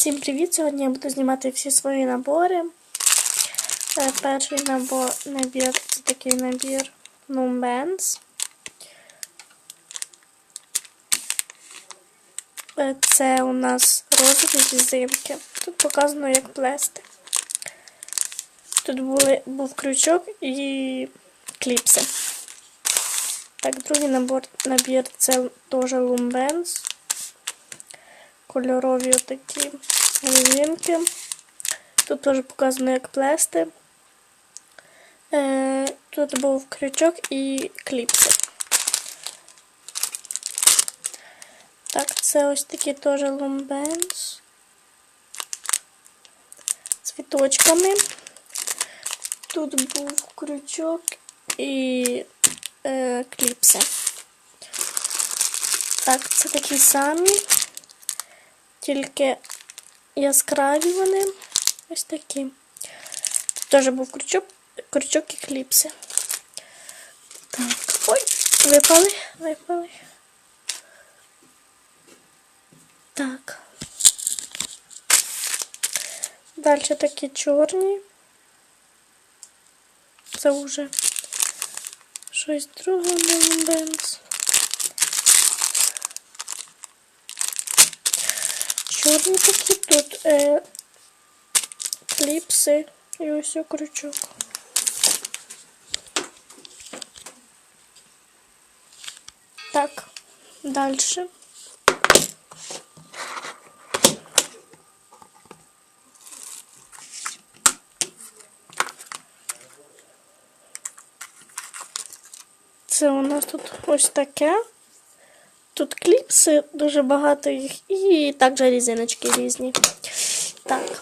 Всім привіт! Сьогодні я буду знімати всі свої набори. Е, Перший набор, набір це такий набір Numbans. Е, Це у нас розові візинки. Тут показано, як плести. Тут були, був крючок і кліпси. Так, другий набор, набір це теж Lumbens кольорові такі резинки. Тут теж показано, як плести. Е, тут був крючок і кліпси. Так, це ось такі теж лумбенс. З цвіточками. Тут був крючок і е, кліпси. Так, це такі самі тільки яскраві вони. Ось такі. Теж був крючок, крючок і кліпси. Так. Ой, випали, випали. Так. Далі такі чорні. Це вже щось друге бенз. Чорні такі тут е, кліпси і ось крючок. Так, далі. Це у нас тут ось таке. Тут кліпси, дуже багато їх, і також різиночки різні. Так.